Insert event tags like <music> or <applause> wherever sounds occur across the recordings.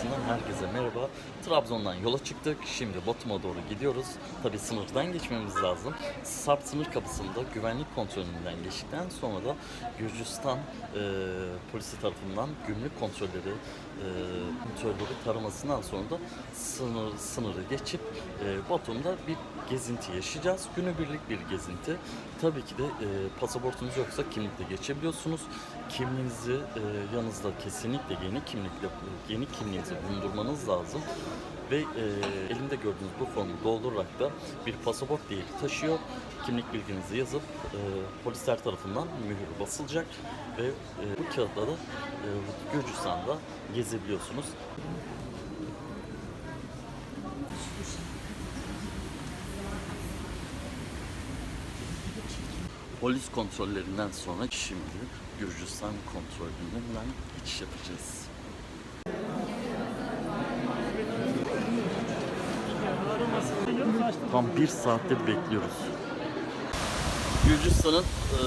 Lokantası'ndan herkese merhaba. Trabzon'dan yola çıktık. Şimdi Batum'a doğru gidiyoruz. Tabi sınırdan geçmemiz lazım. Sarp sınır kapısında güvenlik kontrolünden geçtikten sonra da Gürcistan e, polisi tarafından gümrük kontrolleri e, kontrolleri taramasından sonra da sınır, sınırı geçip e, Batum'da bir gezinti yaşayacağız. Günübirlik bir gezinti. Tabii ki de e, pasaportunuz yoksa kimlikle geçebiliyorsunuz. Kimliğinizi e, yanınızda kesinlikle yeni kimlikle yeni kimliğinizi bulundurmanız lazım. Ve e, elimde gördüğünüz bu formu doldurarak da bir pasaport değeri taşıyor. Kimlik bilginizi yazıp e, polisler tarafından mühür basılacak ve e, bu kağıtla da e, Gürcistan'da gezebiliyorsunuz. Polis kontrollerinden sonra şimdi Gürcistan kontrolünden geçiş yapacağız. Tam bir saattir bekliyoruz. Gürcistan'ın e,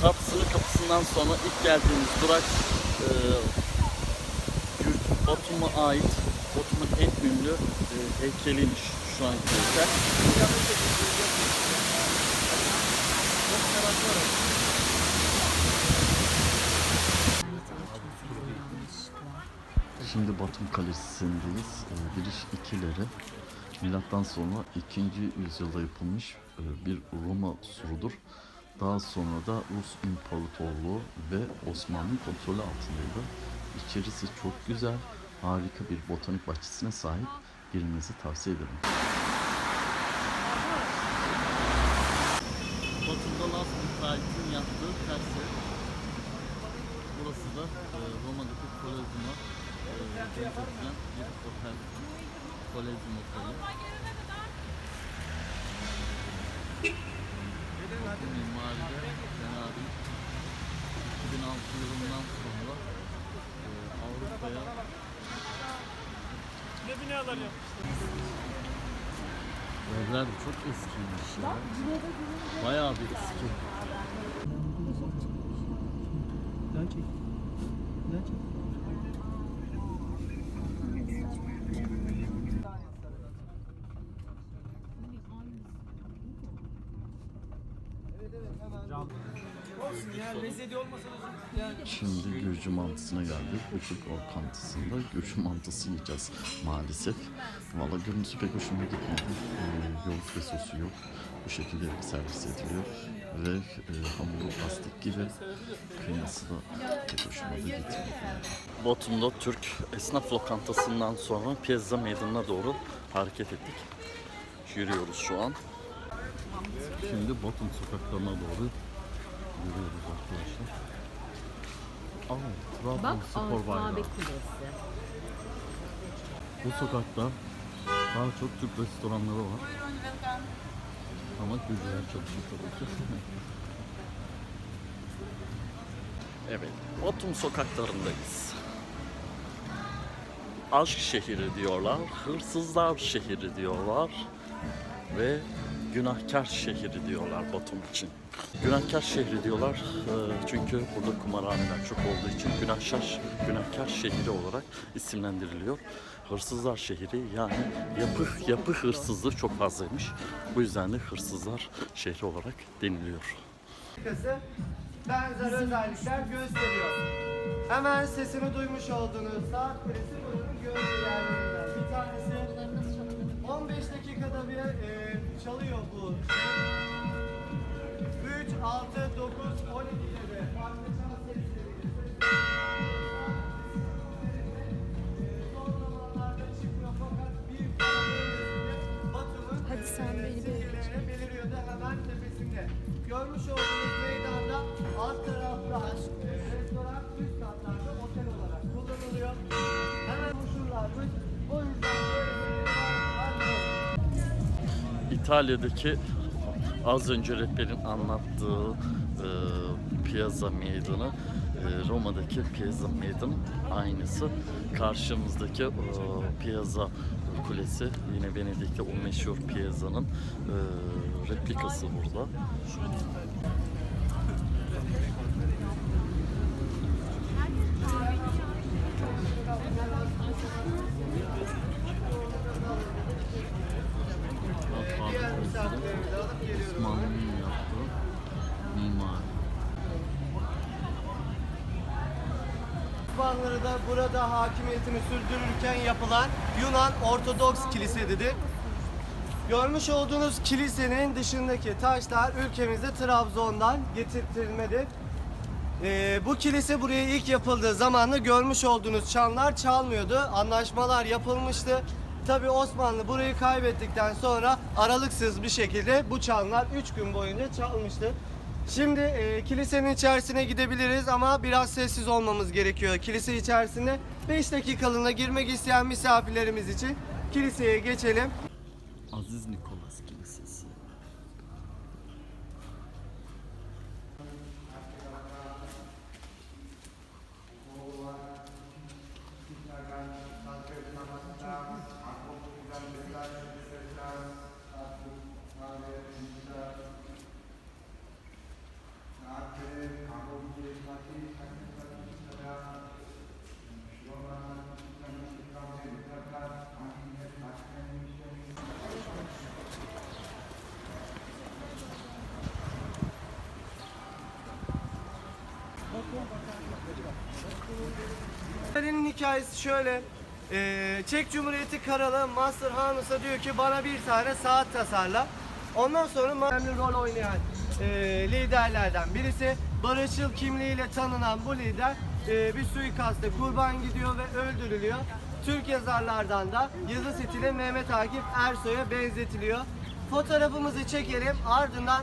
Sarp sınır kapısından sonra ilk geldiğimiz durak e, Batum'a ait Batum'un en ünlü e, heykeliymiş şu anki heykel. Şimdi Batum Kalesi'ndeyiz. Giriş ikileri. Milattan sonra 2. yüzyılda yapılmış e, bir Roma surudur. Daha sonra da Rus İmparatorluğu ve Osmanlı kontrolü altındaydı. İçerisi çok güzel, harika bir botanik bahçesine sahip. Girmenizi tavsiye ederim. Batum'da Las Müteahhit'in yaptığı tersi. Burası da e, Roma'daki Kolezyum'a e, benzetilen bir otel. Kolezyum Oteli. Batum mimaride değil. 2006 yılından sonra e, Avrupa'ya Ne binalar yapmışlar? evler çok eskiymiş ya. Bayağı bir eski. Lan çek. Lan çek. Olsun ya lezzeti olmasa da yani Şimdi Gürcü mantısına geldik. Ufuk lokantısında Gürcü mantısı yiyeceğiz maalesef. Valla görüntüsü pek hoşuma gitmedi. Ee, yoğurt ve sosu yok. Bu şekilde servis ediliyor. Ve e, hamuru lastik gibi. Kıyması da pek hoşuma da gitmedi. Batum'da Türk esnaf lokantasından sonra Piyazza Meydanı'na doğru hareket ettik. Yürüyoruz şu an. Şimdi Batum sokaklarına doğru yürüyoruz arkadaşlar. Aa, Bak Trabzonspor bayrağı. kulesi. Bu sokakta daha çok Türk restoranları var. Ama Gürcüler çalışıyor tabii ki. evet, Batum sokaklarındayız. Aşk şehri diyorlar, hırsızlar şehri diyorlar ve günahkar şehri diyorlar Batum için. Günahkar şehri diyorlar e, çünkü burada kumarhaneler çok olduğu için günahkar, günahkar şehri olarak isimlendiriliyor. Hırsızlar şehri yani yapı, yapı hırsızlığı çok fazlaymış. Bu yüzden de hırsızlar şehri olarak deniliyor. Benzer özellikler gösteriyor. Hemen sesini duymuş olduğunuz saat kulesi buranın gözcü yerlerinden. Bir tanesi 15 dakikada bir e, çalıyor bu. 3, 6, 9, 12'de de farklı çal sesleri. Son zamanlarda çıkmıyor fakat bir öncesinde Batum'un Hadi sen beni hemen tepesinde. Görmüş olduğunuz İtalya'daki az önce rehberin anlattığı e, Piazza Meydanı e, Roma'daki Piazza Meydanı aynısı. Karşımızdaki e, Piazza Kulesi yine Venedik'te o meşhur Piazza'nın e, replikası burada. Burada hakimiyetini sürdürürken yapılan Yunan Ortodoks Kilise'dir. Görmüş olduğunuz kilisenin dışındaki taşlar ülkemize Trabzon'dan getirtilmedir. Ee, bu kilise buraya ilk yapıldığı zamanda görmüş olduğunuz çanlar çalmıyordu. Anlaşmalar yapılmıştı. Tabi Osmanlı burayı kaybettikten sonra aralıksız bir şekilde bu çanlar 3 gün boyunca çalmıştı. Şimdi e, kilisenin içerisine gidebiliriz ama biraz sessiz olmamız gerekiyor. Kilise içerisinde 5 dakikalığına girmek isteyen misafirlerimiz için kiliseye geçelim. Aziz Nikolas Kilisesi. Hikayesi şöyle. Ee, Çek Cumhuriyeti Kralı Master Hanus'a diyor ki bana bir tane saat tasarla. Ondan sonra önemli rol oynayan e, liderlerden birisi barışçıl kimliğiyle tanınan bu lider e, bir suikaste kurban gidiyor ve öldürülüyor. Türk yazarlardan da yazı stili Mehmet Akif Ersoy'a benzetiliyor. Fotoğrafımızı çekelim ardından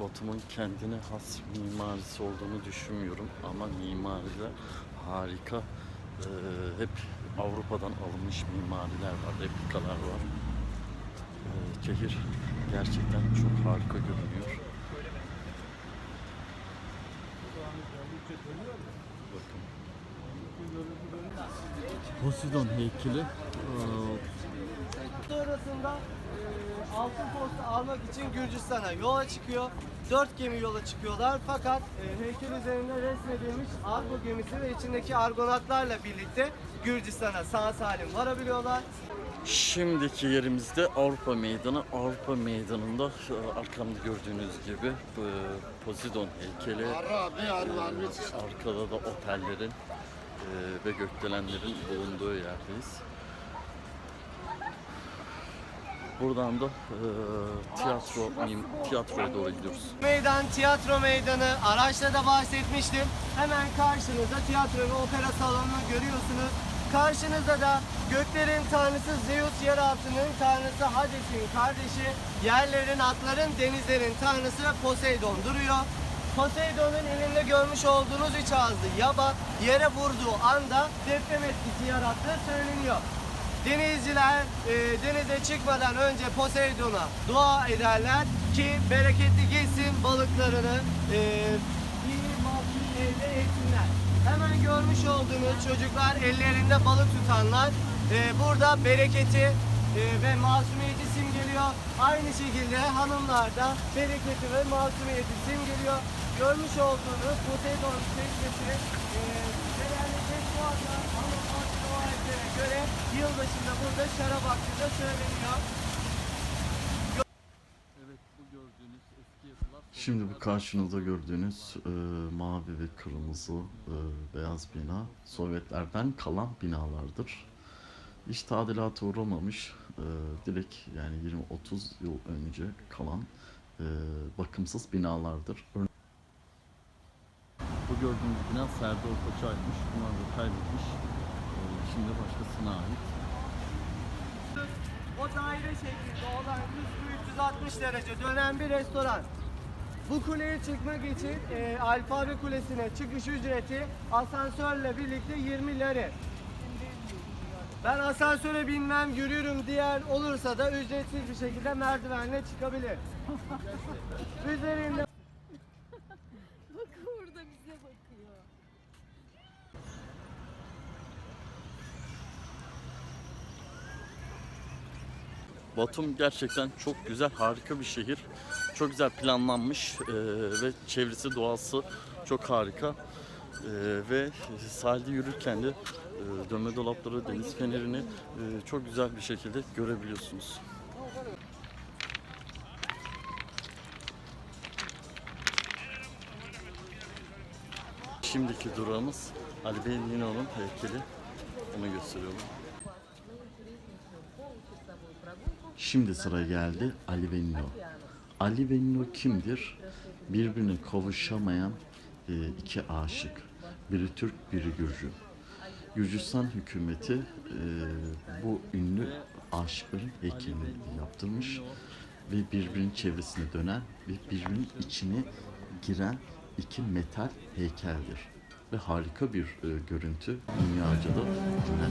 Batum'un kendine has mimarisi olduğunu düşünmüyorum ama mimariler harika. Ee, hep Avrupa'dan alınmış mimariler var, replikalar var. Ee, şehir gerçekten çok harika görünüyor. Bakın. Poseidon heykeli ee, altın posta almak için Gürcistan'a yola çıkıyor. Dört gemi yola çıkıyorlar fakat e, heykel üzerinde resmedilmiş Argo gemisi ve içindeki argonatlarla birlikte Gürcistan'a sağ salim varabiliyorlar. Şimdiki yerimizde Avrupa Meydanı. Avrupa Meydanı'nda e, arkamda gördüğünüz gibi e, Poseidon heykeli, arkada da otellerin e, ve gökdelenlerin bulunduğu yerdeyiz. Buradan da e, tiyatro tiyatroya doğru gidiyoruz. Meydan tiyatro meydanı araçta da bahsetmiştim. Hemen karşınızda tiyatro ve opera salonunu görüyorsunuz. Karşınızda da göklerin tanrısı Zeus, yeraltının tanrısı Hades'in kardeşi, yerlerin, atların, denizlerin tanrısı Poseidon duruyor. Poseidon'un elinde görmüş olduğunuz üç ağızlı yaba yere vurduğu anda deprem etkisi yarattığı söyleniyor. Denizciler e, denize çıkmadan önce Poseidon'a dua ederler ki bereketli geçsin balıklarını e, mahsul elde etsinler. Hemen görmüş olduğunuz çocuklar ellerinde balık tutanlar e, burada bereketi e, ve masumiyeti simgeliyor. Aynı şekilde hanımlar da bereketi ve masumiyeti simgeliyor. Görmüş olduğunuz Poseidon teknesi e, anda hanımlar rivayetlere göre yılbaşında burada şarap hakkı da söyleniyor. Evet bu gördüğünüz eski yapılar Şimdi bu karşınızda gördüğünüz e, mavi ve kırmızı e, beyaz bina Sovyetlerden kalan binalardır. Hiç tadilata uğramamış, e, direkt yani 20-30 yıl önce kalan e, bakımsız binalardır. Örne- Bu gördüğünüz bina Serdar Ortaçay'mış. Bunlar da kaybetmiş. Şimdi başkasına ait. O daire şeklinde olan üstü 360 derece dönen bir restoran. Bu kuleye çıkmak için e, Alfabe Kulesi'ne çıkış ücreti asansörle birlikte 20 lira. Ben asansöre binmem, yürürüm diyen olursa da ücretsiz bir şekilde merdivenle çıkabilir. <laughs> Üzerinde Batum gerçekten çok güzel, harika bir şehir. Çok güzel planlanmış eee, ve çevresi, doğası çok harika. Eee, ve sahilde yürürken de eee, dönme dolapları, deniz fenerini eee, çok güzel bir şekilde görebiliyorsunuz. Şimdiki durağımız Ali Benino'nun heykeli. Onu gösteriyorum. Şimdi sıra geldi Ali Benino. Ali Benino kimdir? Birbirine kavuşamayan e, iki aşık. Biri Türk, biri Gürcü. Gürcistan hükümeti e, bu ünlü aşıkların heykelini yaptırmış ve birbirinin çevresine dönen ve birbirinin içine giren iki metal heykeldir. Ve harika bir e, görüntü. Dünyaca da bilinen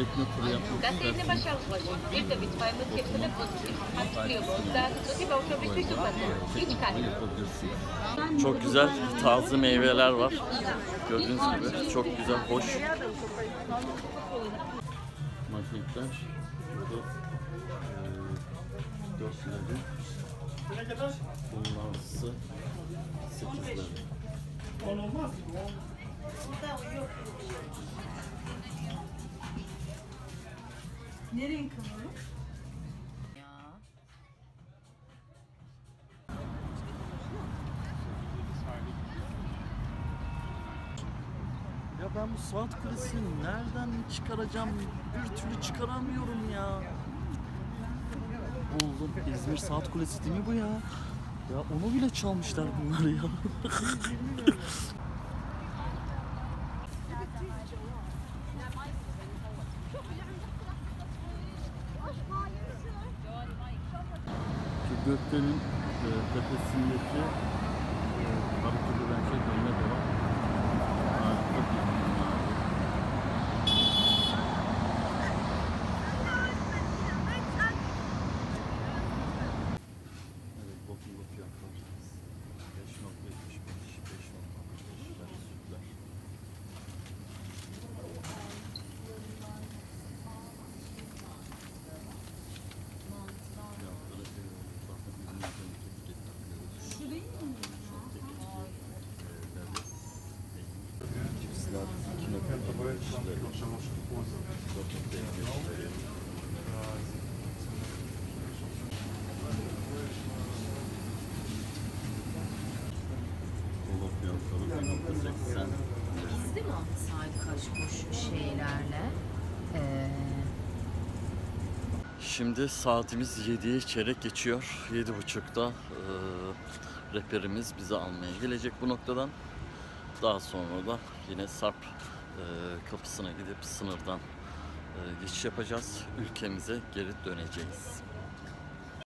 Tekne turu yapmak Gazeteci başarılı. Bir de bitmemiz hepsine pozitif. Hatırlıyor bu. Daha kötü ve otobüs süper. Hiç kaybı. Çok güzel taze meyveler var. Gördüğünüz gibi çok güzel, hoş. Magnetler. Burada e, dörtleri. Bunlarsı sekizleri. Ne renk ama? Ya ben bu saat kulesini nereden çıkaracağım? Bir türlü çıkaramıyorum ya. Buldum. İzmir Saat Kulesi değil mi bu ya? Ya onu bile çalmışlar bunlar ya. Şu gökdelenin e, tepesindeki e, hareketi Gizli mi sahip kaş kuş şeylerle? Ee, Şimdi saatimiz 7'yi çeyrek geçiyor. 7.30'da e, rehberimiz bizi almaya gelecek bu noktadan. Daha sonra da yine Sarp e, kapısına gidip sınırdan e, geçiş yapacağız. Ülkemize geri döneceğiz.